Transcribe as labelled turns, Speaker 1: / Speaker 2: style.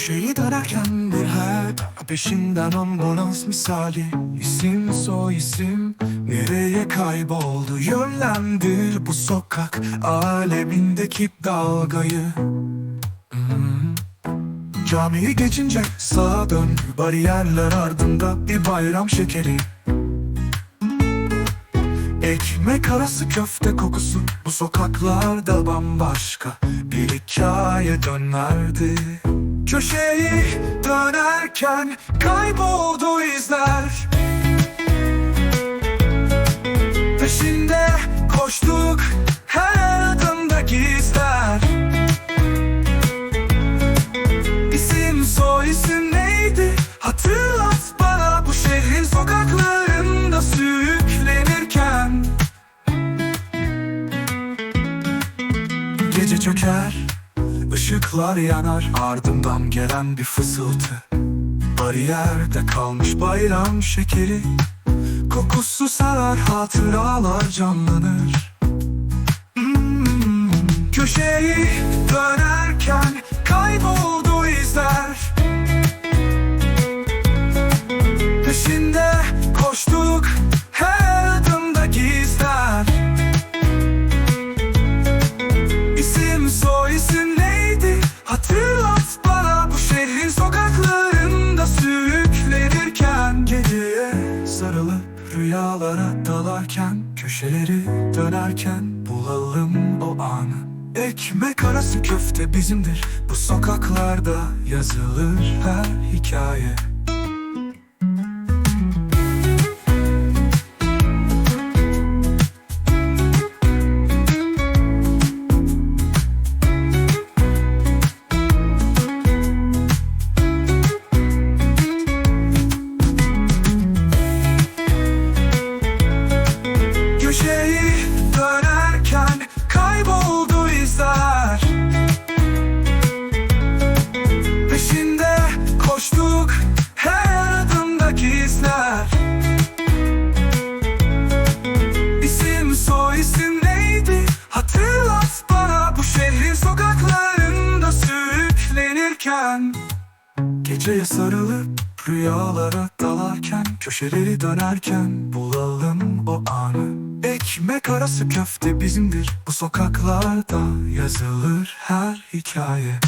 Speaker 1: Köşeyi dönerken bir hep Peşinden ambulans misali. İsim soy isim Nereye kayboldu? Yönlendir bu sokak Alemindeki dalgayı. Hmm. Camiyi geçince sağa dön Bariyerler ardında bir bayram şekeri. Ekmek arası köfte kokusu Bu sokaklarda bambaşka Bir hikaye dönerdi Köşeyi dönerken Kayboldu izler. Peşinde koştuk Her adımda gizler. İsim soy isim neydi? Hatırlat bana bu şehrin sokaklarında sürüklenirken. Gece çöker, ışıklar yanar. Ardından gelen bir fısıltı. Bariyerde kalmış bayram şekeri. Kokusu sarar, hatıralar canlanır. Hmm, Köşeyi dönerken rüyalara dalarken Köşeleri dönerken bulalım o anı. Ekmek arası köfte bizimdir. Bu sokaklarda yazılır her hikaye Geceye sarılıp rüyalara dalarken Köşeleri dönerken bulalım o anı. Ekmek arası köfte bizimdir. Bu sokaklarda yazılır her hikaye